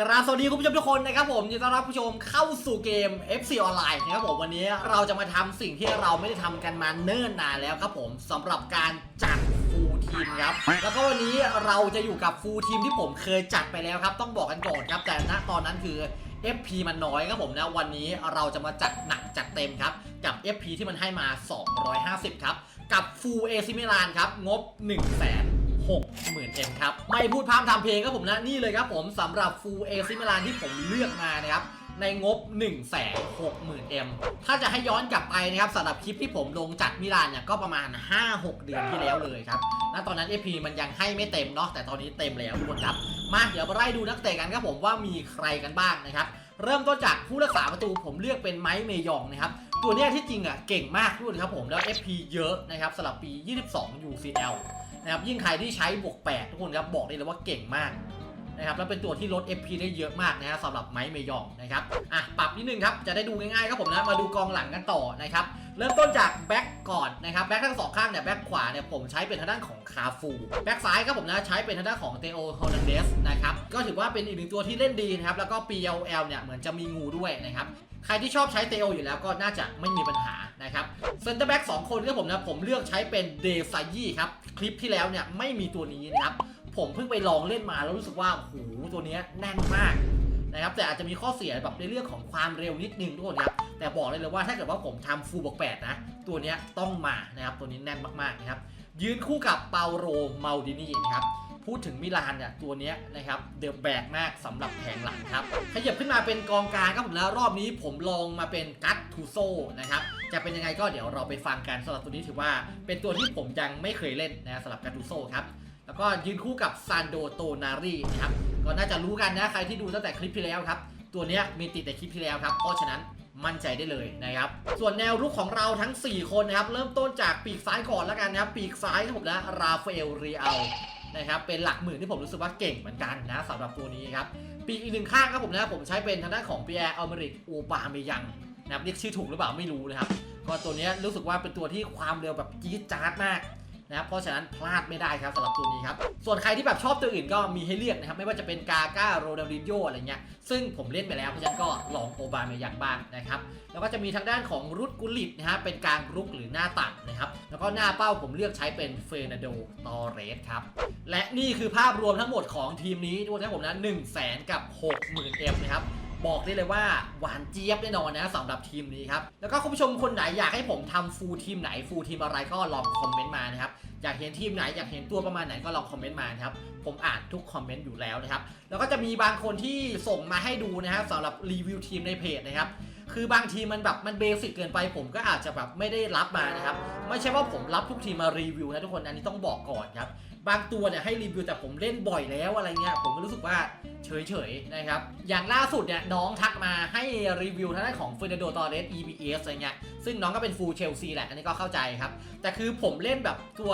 กราบสวัสดีคุณผู้ชมทุกคนนะครับผมยินดีต้อนรับผู้ชมเข้าสู่เกม FC ออนไลน์นะครับผมวันนี้เราจะมาทำสิ่งที่เราไม่ได้ทำกันมาเนิ่นนานแล้วครับผมสำหรับการจัดฟูลทีมครับ แล้วก็วันนี้เราจะอยู่กับฟูลทีมที่ผมเคยจัดไปแล้วครับ ต้องบอกกันก่อนครับแต่ณตอนนั้นคือ FP มันน้อยครับผมนะวันนี้เราจะมาจัดหนักจัดเต็มครับ กับ FP ที่มันให้มา 250 ครับ กับ Full AC Milan ครับ งบ 1 0 0 0 0 60,000 M ครับ ไม่พูดพร่ำทำเพลงครับผมนะ นี่เลยครับผมสำหรับ Full AC Milan ที่ผมเลือกมานะครับในงบ 1 6 0 0 0 0 M ถ้าจะให้ย้อนกลับไปนะครับสำหรับคลิปที่ผมลงจัดมิลานเนี่ยก็ประมาณ 5-6 เดือนที่แล้วเลยครับ ณ ตอนนั้น FP มันยังให้ไม่เต็มเนาะ แต่ตอนนี้เต็มแล้วทุกคนครับ มาเดี๋ยวมาไล่ดูนักเตะกันครับผมว่ามีใครกันบ้างนะครับ เริ่มต้นจากผู้รักษาประตูผมเลือกเป็นไมค์เมยองนะครับ ตัวเนี้ยที่จริงอะเก่งมากทุกคนครับผม แล้ว FP เยอะนะครับสำหรับปี 22 UCL นะครับยิ่งใครที่ใช้บวก8ทุกคนครับบอกได้เลยว่าเก่งมากนะครับแล้วเป็นตัวที่ลด FP ได้เยอะมากนะฮะสำหรับไมค์เมยองนะครับอะปรับนิดนึงครับจะได้ดูง่ายๆครับผมนะมาดูกองหลังกันต่อนะครับเริ่มต้นจากแบ็กก่อนนะครับแบ็กทั้งสองข้างเนี่ยแบ็กขวาเนี่ยผมใช้เป็นทางด้านของคาฟูแบ็กซ้ายครับผมนะใช้เป็นทางด้านของเตโอโฮนันเดสนะครับก็ถือว่าเป็นอีกหนึ่งตัวที่เล่นดีนะครับแล้วก็ PLL เนี่ยเหมือนจะมีงูด้วยนะครับ ใครที่ชอบใช้เตโออยู่แล้วก็น่าจะไม่มีปัญหานะครับเซนเตอร์แบ็กสองคนที่ผมนะ ผมเลือกใช้เป็นเดซายี่ครับ คลิปที่แล้วเนี่ยไม่มีตัวนี้นะครับ ผมเพิ่งไปลองเล่นมาแล้วรู้สึกว่าโอ้โหตัวนี้แน่นมากนะครับแต่อาจจะมีข้อเสียแบบในเรื่องของความเร็วนิดนึงทุกคนครับแต่บอกเลยเลยว่าถ้าเกิดว่าผมทำฟูลบวกแปดนะ ตัวนี้ต้องมานะครับตัวนี้แน่นมากๆนะครับยืนคู่กับเปาโรมาดินี่นะครับ พูดถึงมิลานเนี่ยตัวเนี้ยนะครับเดือบแบกมากสำหรับแผงหลังครับขยับขึ้นมาเป็นกองกลางครับผมแล้วรอบนี้ผมลองมาเป็นกัตทูโซนะครับจะเป็นยังไงก็เดี๋ยวเราไปฟังกันสำหรับตัวนี้ถือว่า เป็นตัวที่ผมยังไม่เคยเล่นนะสำหรับกัตทูโซครับแล้วก็ยืนคู่กับซานโดโตนารีนะครับก็น่าจะรู้กันนะใครที่ดูตั้งแต่คลิปที่แล้วครับตัวเนี้ยมีติดในคลิปที่แล้วครับเพราะฉะนั้นมั่นใจได้เลยนะครับ ส่วนแนวรุกของเราทั้ง 4 คนนะครับ เริ่มต้นจากปีกซ้ายก่อนแล้วกันนะครับ ปีกซ้ายครับผมนะ ราฟาเอลเรียล นะครับเป็นหลักหมื่นที่ผมรู้สึกว่าเก่งเหมือนกันนะสำหรับตัวนี้ครับปีอีกหนึ่งข้างครับผมนะผมใช้เป็นทางด้านของปีแอร์อเมริกอูปาเมยังนะครับเรียกชื่อถูกหรือเปล่าไม่รู้นะครับก็ตัวนี้รู้สึกว่าเป็นตัวที่ความเร็วแบบจี๊ดจ๊าดมาก นะครับเพราะฉะนั้นพลาดไม่ได้ครับสำหรับตัวนี้ครับส่วนใครที่แบบชอบตัวอื่นก็มีให้เลือกนะครับไม่ว่าจะเป็นกาก้าโรนัลดินโยอะไรเงี้ยซึ่งผมเล่นไปแล้วเพราะฉะนั้นก็ลองโอบาเมยังบ้างนะครับแล้วก็จะมีทางด้านของรุดกุลิตนะฮะเป็นกลางรุกหรือหน้าตัดนะครับแล้วก็หน้าเป้าผมเลือกใช้เป็นเฟรนาโดตอเรสครับและนี่คือภาพรวมทั้งหมดของทีมนี้ทุกคนนะผมนะ1 0 0 0 0แสนกับ 60,000เอ็มนะครับ บอกได้เลยว่าหวานเจี๊ยบแน่นอนนะสำหรับทีมนี้ครับ แล้วก็คุณผู้ชมคนไหนอยากให้ผมทำฟูลทีมไหนฟูลทีมอะไรก็ลองคอมเมนต์มานะครับอยากเห็นทีมไหนอยากเห็นตัวประมาณไหนก็ลองคอมเมนต์มานะครับผมอ่านทุกคอมเมนต์อยู่แล้วนะครับแล้วก็จะมีบางคนที่ส่งมาให้ดูนะครับสำหรับรีวิวทีมในเพจนะครับ คือบางทีมันแบบมันเบสิกเกินไป ผมก็อาจจะแบบไม่ได้รับมานะครับ ไม่ใช่ว่าผมรับทุกทีมมารีวิวนะทุกคนอันนี้ต้องบอกก่อนครับ บางตัวเนี่ยให้รีวิวแต่ผมเล่นบ่อยแล้วอะไรเงี้ยผมก็รู้สึกว่าเฉยๆนะครับ อย่างล่าสุดเนี่ยน้องทักมาให้รีวิวทางด้านของเฟอร์นันโดตอเรส EBS อะไรเงี้ยซึ่งน้องก็เป็นฟูลเชลซีแหละอันนี้ก็เข้าใจครับ แต่คือผมเล่นแบบตัว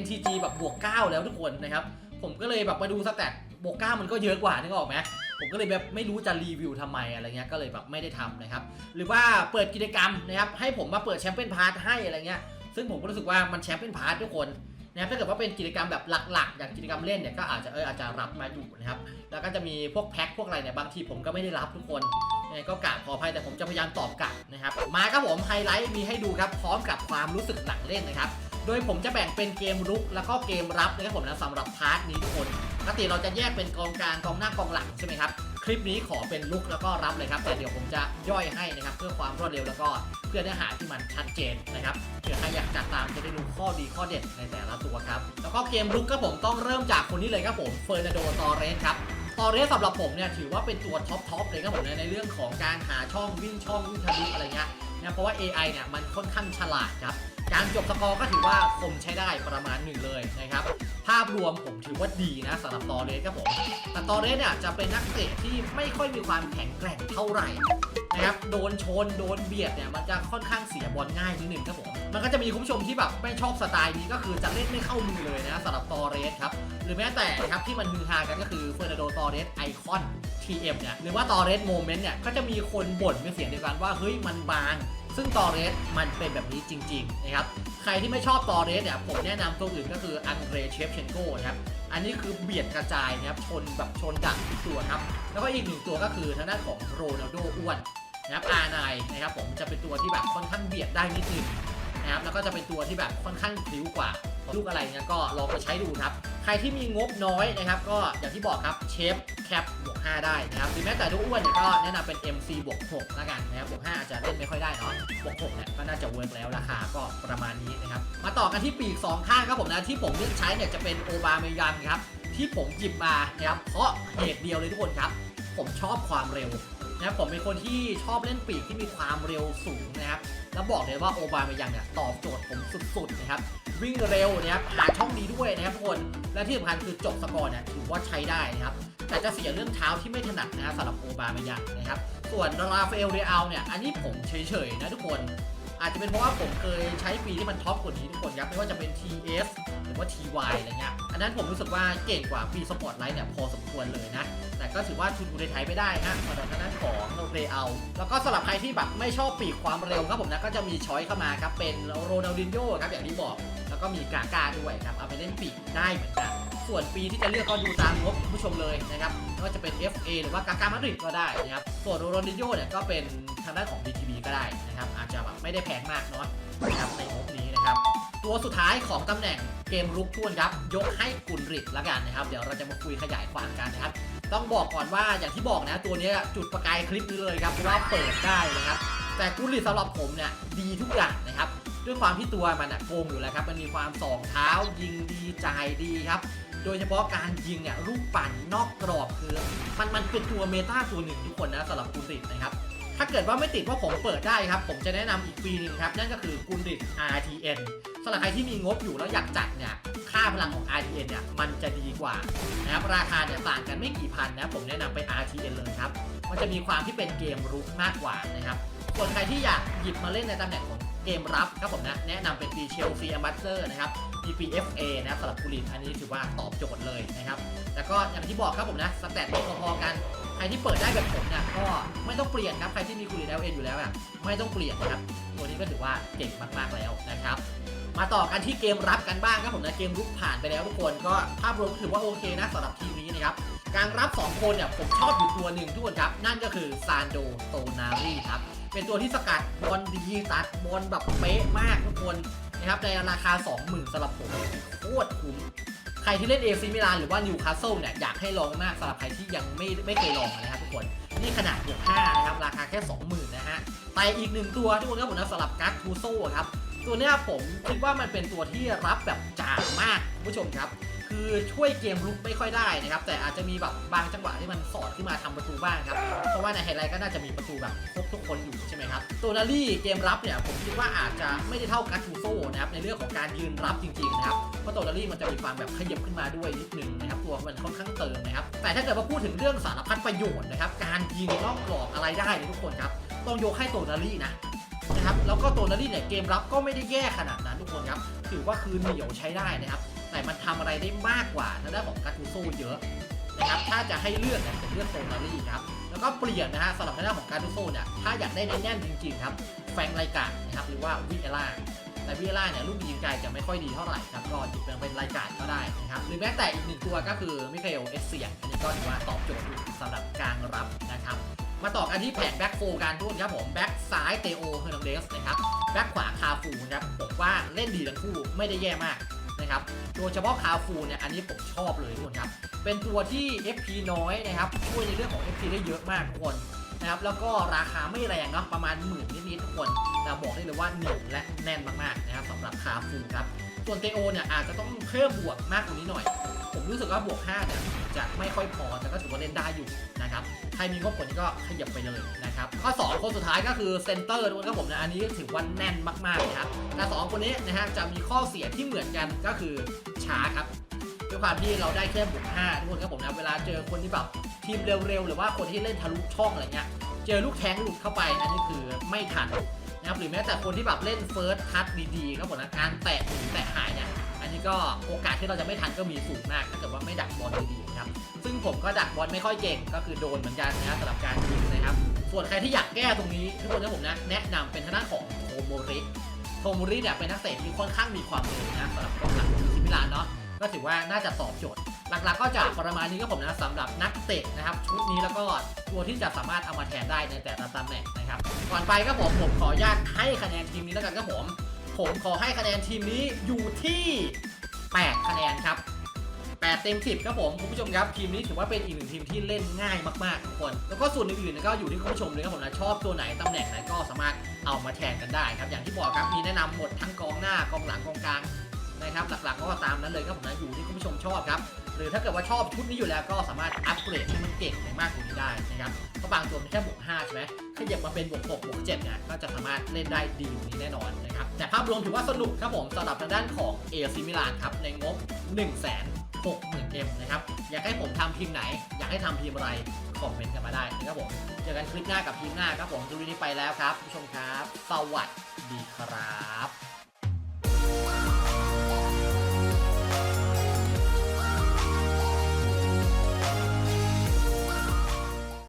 NTG แบบบวก 9 แล้วทุกคนนะครับผมก็เลยแบบมาดูสแตท โบวก9มันก็เยอะกว่านึกออกไหมผมก็เลยแบบไม่รู้จะรีวิวทำไมอะไรเงี้ยก็เลยแบบไม่ได้ทำนะครับ หรือว่าเปิดกิจกรรมนะครับให้ผมมาเปิดแชมเปี้ยนพาร์ทให้อะไรเงี้ยซึ่งผมก็รู้สึกว่ามันแชมเปี้ยนพาร์ททุกคนนะครับถ้าเกิดว่าเป็นกิจกรรมแบบหลักๆ อย่างกิจกรรมเล่นเนี่ยก็อาจจะเอออาจจะรับมาอยู่นะครับแล้วก็จะมีพวกแพ็คพวกอะไรเนี่ยบางทีผมก็ไม่ได้รับทุกคนยังไงก็กราบขออภัยแต่ผมจะพยายามตอบกลับนะครับมาครับผมไฮไลท์มีให้ดูครับพร้อมกับความรู้สึกหลังเล่นนะครับโดยผมจะแบ่งเป็นเกมรุกแล้วก็เกมรับนะครับผมนะสำหรับพาร์ทนี้ทุกคน กติเราจะแยกเป็นกองกลางกองหน้ากองหลังใช่ไหมครับ คลิปนี้ขอเป็นลุกแล้วก็รับเลยครับ แต่เดี๋ยวผมจะย่อยให้นะครับ เพื่อความรวดเร็วแล้วก็เพื่อเนื้อหาที่มันชัดเจนนะครับเผื่อใครอยากจัดตามจะได้รู้ข้อดีข้อเด็ดในแต่ละตัวครับ แล้วก็เกมลุกก็ผมต้องเริ่มจากคนนี้เลยครับผมเฟอร์นันโดตอเรสครับตอเรสสำหรับผมเนี่ยถือว่าเป็นตัวท็อปทอปเลยครับผมในในเรื่องของการหาช่องวิ่งช่องวิ่งทะลุอะไรเงี้ยนะเพราะว่า AI เนี่ยมันค่อนข้างฉลาดครับ การจบสกอร์ก็ถือว่าคมใช้ได้ประมาณหนึ่งเลยนะครับ ภาพรวมผมถือว่าดีนะสำหรับตอเรสครับผม แต่ตอเรสเนี่ยจะเป็นนักเตะที่ไม่ค่อยมีความแข็งแกร่งเท่าไหร่นะครับโดนชนโดนเบียดเนี่ยมันจะค่อนข้างเสียบอลง่ายนิดนึงครับผมมันก็จะมีคุณผู้ชมที่แบบไม่ชอบสไตล์นี้ก็คือจะเล่นไม่เข้ามือเลยนะสำหรับตอเรสครับหรือแม้แต่ครับที่มันฮือฮากันก็คือเฟอร์นันโดตอเรสไอคอน TM เนี่ยหรือว่าตอเรสโมเมนต์เนี่ยก็จะมีคนบ่นเป็นเสียงเดียวกันว่าเฮ้ยมันบาง ซึ่งตอเรสมันเป็นแบบนี้จริงๆนะครับใครที่ไม่ชอบตอเรสเนี่ยผมแนะนำตัวอื่นก็คืออันเดรเชฟเชนโกนะครับอันนี้คือเบียดกระจายนะครับชนแบบชนดักทุกตัวครับแล้วก็อีกหนึ่งตัวก็คือทางด้านของโรนัลโดอ้วนนะครับอาไนนะครับผมจะเป็นตัวที่แบบค่อนข้างเบียดได้นิดนึงนะครับแล้วก็จะเป็นตัวที่แบบค่อนข้างพลิ้วกว่า ลูกอะไรเนี่ยก็ลองไปใช้ดูครับ ใครที่มีงบน้อยนะครับ ก็อย่างที่บอกครับเชฟแคปบวก5ได้นะครับหรือแม้แต่ลูกอ้วนเนี่ยก็แนะนำเป็น MC บวก6ล้วกันนะครับบวก5อาจจะเล่นไม่ค่อยได้เนาะบวก6เนี่ยก็น่าจะเวิร์กแล้วราคาก็ประมาณนี้นะครับ มาต่อกันที่ปีก 2 ข้างครับผมนะที่ผมเลือกใช้เนี่ยจะเป็นโอบาเมยังครับที่ผมหยิบมานะครับเพราะเหตุเดียวเลยทุกคนครับ ผมชอบความเร็วนะครับผมเป็นคนที่ชอบเล่นปีกที่มีความเร็วสูงนะครับแล้วบอกเลยว่าโอบาเมยังเนี่ยตอบโจทย์ผมสุดๆนะครับ วิ่งเร็วนะครับหาช่องดีด้วยนะครับทุกคน และที่สำคัญคือจบสกอร์เนี่ยถือว่าใช้ได้นะครับ แต่จะเสียเรื่องเท้าที่ไม่ถนัดนะครับสำหรับโอบาเมยังนะครับ ส่วนราฟาเอลเรอัลเนี่ย อันนี้ผมเฉยๆนะทุกคน อาจจะเป็นเพราะว่าผมเคยใช้ปีที่มันท็อปกว่านี้ทุกคนครับไม่ว่าจะเป็น TS หรือว่า TY อะไรเงี้ย อันนั้นผมรู้สึกว่าเก่งกว่าปีสปอร์ตไลท์เนี่ยพอสมควรเลยนะ แต่ก็ถือว่าทุนอุทัยไทยไม่ได้ฮะสำหรับทางด้านของเรอัลแล้วก็สำหรับใครที่แบบไม่ชอบปีกความเร็วครับผมนะก็จะมีช้อยเข้ามาครับเป็นโรนัลดินโญ่ครับอย่างที่บอก แล้วก็มีกาก้าด้วยครับเอาไปเล่นปีกได้เหมือนกัน ส่วนปีที่จะเลือกก็ดูตามงบผู้ชมเลยนะครับไม่ว่าจะเป็น FA หรือว่ากาก้ามาดริดก็ได้นะครับส่วนโรนัลดิโญ่เนี่ยก็เป็นทางด้านของ BTB ก็ได้นะครับอาจจะแบบไม่ได้แพงมากเนาะนะครับในงบนี้นะครับตัวสุดท้ายของตำแหน่งเกมรุกทวนครับยกให้กุนริดละกันนะครับ เดี๋ยวเราจะมาคุยขยายความกันนะครับต้องบอกก่อนว่าอย่างที่บอกนะตัวนี้จุดประกายคลิปนี้เลยครับเพราะว่าเปิดได้นะครับ แต่กุนริดสำหรับผมเนี่ยดีทุกอย่างนะครับ ด้วยความที่ตัวมันอะโกงอยู่แล้วครับ มันมีความสองเท้ายิงดีจ่ายดีครับ โดยเฉพาะการยิงเนี่ยลูกปั่นนอกกรอบคือ มันมันเป็นตัวเมตาตัวหนึ่งทุกคนนะสำหรับกุนริดนะครับถ้าเกิดว่าไม่ติดว่าผมเปิดได้ครับ ผมจะแนะนำอีกปีหนึงครับ นั่นก็คือกุนริด RTN สำหรับใครที่มีงบอยู่แล้วอยากจัดเนี่ย ค่าพลังของ RTN เนี่ย มันจะดีกว่านะครับ ราคาเนี่ยต่างกันไม่กี่พันนะ ผมแนะนำไป RTN เลยครับ มันจะมีความที่เป็นเกมรุกมากกว่านะครับ ส่วนใครที่อยากหยิบมาเล่นในตำแหน่งของเกมรับครับผมนะแนะนำเป็นปีเชลซีแอมบัสเซอร์นะครับมีปี FA นะครับสำหรับกุลินอันนี้ถือว่าตอบโจทย์เลยนะครับแล้วก็อย่างที่บอกครับผมนะสแตทพอๆกันใครที่เปิดได้แบบผมเนี่ยก็ไม่ต้องเปลี่ยนครับใครที่มีกุลิน LN อยู่แล้วอะไม่ต้องเปลี่ยนนะครับตัวนี้ก็ถือว่าเก่งมากๆแล้วนะครับมาต่อกันที่เกมรับกันบ้างครับผมนะเกมรุกผ่านไปแล้วทุกคนก็ภาพรวมถือว่าโอเคนะสำหรับทีมนี้นะครับการรับ 2 คนเนี่ยผมชอบอยู่ตัวหนึ่งทุกคนครับนั่นก็คือซานโดโตนารีครับ เป็นตัวที่สกัดบอลดีตัดบอลแบบเป๊ะมากทุกคนนะครับในราคา 20,000สำหรับผมโคตรคุ้มใครที่เล่นเอซิมิลานหรือว่านิวคาสเซิลเนี่ยอยากให้ลองมากสำหรับใครที่ยังไม่ไม่เคยลองนะครับทุกคนนี่ขนาดบวก5นะครับราคาแค่ 20,000นะฮะแต่อีกหนึ่งตัวทุกคนครับผมนะสำหรับการ์ดทูโซ่ครับตัวนี้ผมคิดว่ามันเป็นตัวที่รับแบบจ่ามากคุณผู้ชมครับ คือช่วยเกมลุกไม่ค่อยได้นะครับ แต่อาจจะมีแบบบางจังหวะที่มันสอดขึ้นมาทำประตูบ้างครับ เพราะว่าในไฮไลท์ก็น่าจะมีประตูแบบครบทุกคนอยู่ใช่ไหมครับ ตัวนารี่เกมรับเนี่ยผมคิดว่าอาจจะไม่ได้เท่ากัตทูโซ่นะครับในเรื่องของการยืนรับจริงๆนะครับ เพราะตัวนารี่มันจะมีความแบบขยับขึ้นมาด้วยนิดนึงนะครับตัวมันค่อนข้างเติมนะครับ แต่ถ้าเกิดว่าพูดถึงเรื่องสารพัดประโยชน์นะครับ การยิงนอกกรอบอะไรได้เนี่ยทุกคนครับ ต้องยกให้ตัวนารี่นะนะครับ แล้วก็ตัวนารี่เนี่ยเกมรับก็ไม่ได้แย่ขนาดนั้นทุกคนครับ ถือว่าคือเหนียวใช้ได้นะครับ แต่มันทำอะไรได้มากกว่าทางด้านของกาตูโซเยอะนะครับถ้าจะให้เลือกเนี่ยผมเลือกโตนารี่ครับแล้วก็เปลี่ยนนะฮะสำหรับทางด้านของกาตูโซเนี่ยถ้าอยากได้แน่นๆจริงๆครับแฟงไรกานะครับหรือว่าวิเอล่าแต่วิเอล่าเนี่ยลูกยิงไกลจะไม่ค่อยดีเท่าไหร่ครับก็หยิบเป็นรการก็ได้นะครับหรือแม้แต่อีกหนึ่งตัวก็คือมิเอลเอสเซียนอันนี้ก็ถือว่าตอบโจทย์สำหรับการรับนะครับมาต่อกันที่แผนแบ็กโฟกันทุกคนครับผมแบ็กซ้ายเตโอเฮอร์นันเดสนะครับแบ็กขวาคาฟูนะครับผมว่าเล่นดีทั้งคู่ไม่ได้แย่มาก นะครับ โดยเฉพาะคาฟูเนี่ยอันนี้ผมชอบเลยทุกคนครับ เป็นตัวที่ FP น้อยนะครับ ช่วยในเรื่องของ FP ได้เยอะมากทุกคนนะครับ แล้วก็ราคาไม่แรงเนาะประมาณหมื่นนิดๆทุกคน แต่บอกได้เลยว่าเหนียวและแน่นมากๆนะครับสำหรับคาฟูครับส่วนเตโอเนี่ยอาจจะต้องเพิ่มบวกมากกว่านี้หน่อย ผมรู้สึกว่าบวก5เนี่ยจะไม่ค่อยพอแต่ก็ถือว่าเล่นได้อยู่นะครับใครมีงบกว่านี้ก็ขยับไปเลยนะครับข้อ 2 คนสุดท้ายก็คือเซนเตอร์ทุกคนครับผมนะ อันนี้ถือว่าแน่นมากๆนะครับ แต่สองคนนี้นะฮะจะมีข้อเสียที่เหมือนกันก็คือช้าครับด้วยความที่เราได้แค่บวก5ทุกคนครับผมนะ เวลาเจอคนที่แบบทีมเร็วๆ หรือว่าคนที่เล่นทะลุช่องอะไรเงี้ย เจอลูกแทงหลุดเข้าไป อันนี้คือไม่ทันนะครับ หรือแม้แต่คนที่แบบเล่นเฟิร์สทัชดีๆครับผมนะ การแตะหรือแตะหายเนี่ย ก็โอกาสที่เราจะไม่ทันก็มีสูงมาก ถ้าเกิดว่าไม่ดักบอลดีๆนะครับ ซึ่งผมก็ดักบอลไม่ค่อยเก่งก็คือโดนเหมือนกันนะสำหรับการยิงนะครับ ส่วนใครที่อยากแก้ตรงนี้ทุกคนนะผมนะแนะนำเป็นทางด้านของโทโมริโทโมริเนี่ยเป็นนักเตะที่ค่อนข้างมีความเร็วนะสำหรับกองหลังของซิมิลานเนาะก็ถือว่าน่าจะตอบโจทย์หลักๆก็จะประมาณนี้ครับผมนะสำหรับนักเตะนะครับชุดนี้แล้วก็ตัวที่จะสามารถเอามาแทนได้ในแต่ละตำแหน่งนะครับก่อนไปครับผมผมขออนุญาตให้คะแนนทีมนี้แล้วกันครับผม ผมขอให้คะแนนทีมนี้อยู่ที่ 8 คะแนนครับ8เต็ม 10 ครับผมคุณผู้ชมครับทีมนี้ถือว่าเป็นอีกหนึ่งทีมที่เล่นง่ายมากๆทุกคน แล้วก็ส่วนอื่นๆก็อยู่ที่คุณผู้ชมเลยครับผมนะชอบตัวไหนตำแหน่งไหนก็สามารถเอามาแทนกันได้ครับอย่างที่บอกครับมีแนะนำหมดทั้งกองหน้ากองหลังกองกลาง นะครับหลักๆ ก็ตามนั้นเลยครับผมนะอยู่ที่คุณผู้ชมชอบครับหรือถ้าเกิดว่าชอบชุดนี้อยู่แล้วก็สามารถอัปเกรดให้มันเก่งไปมากกว่านี้ได้นะครับเพราะบางตัวมันแค่บวก5ใช่ไหมขยับมาเป็นบวก6บวก7เนี่ยก็จะสามารถเล่นได้ดีกว่านี้แน่นอนนะครับแต่ภาพรวมถือว่าสนุกครับผมสำหรับทางด้านของเอซิมิลานครับในงบ 1 6 0 0 0 0 M นะครับอยากให้ผมทำทีมไหน อยากให้ทำทีมอะไรคอมเมนต์กันมาได้นะครับผมเจอกันคลิปหน้ากับทีมหน้าครับผมดูนี้ไปแล้วครับผู้ชมครับ สวัสดีครับ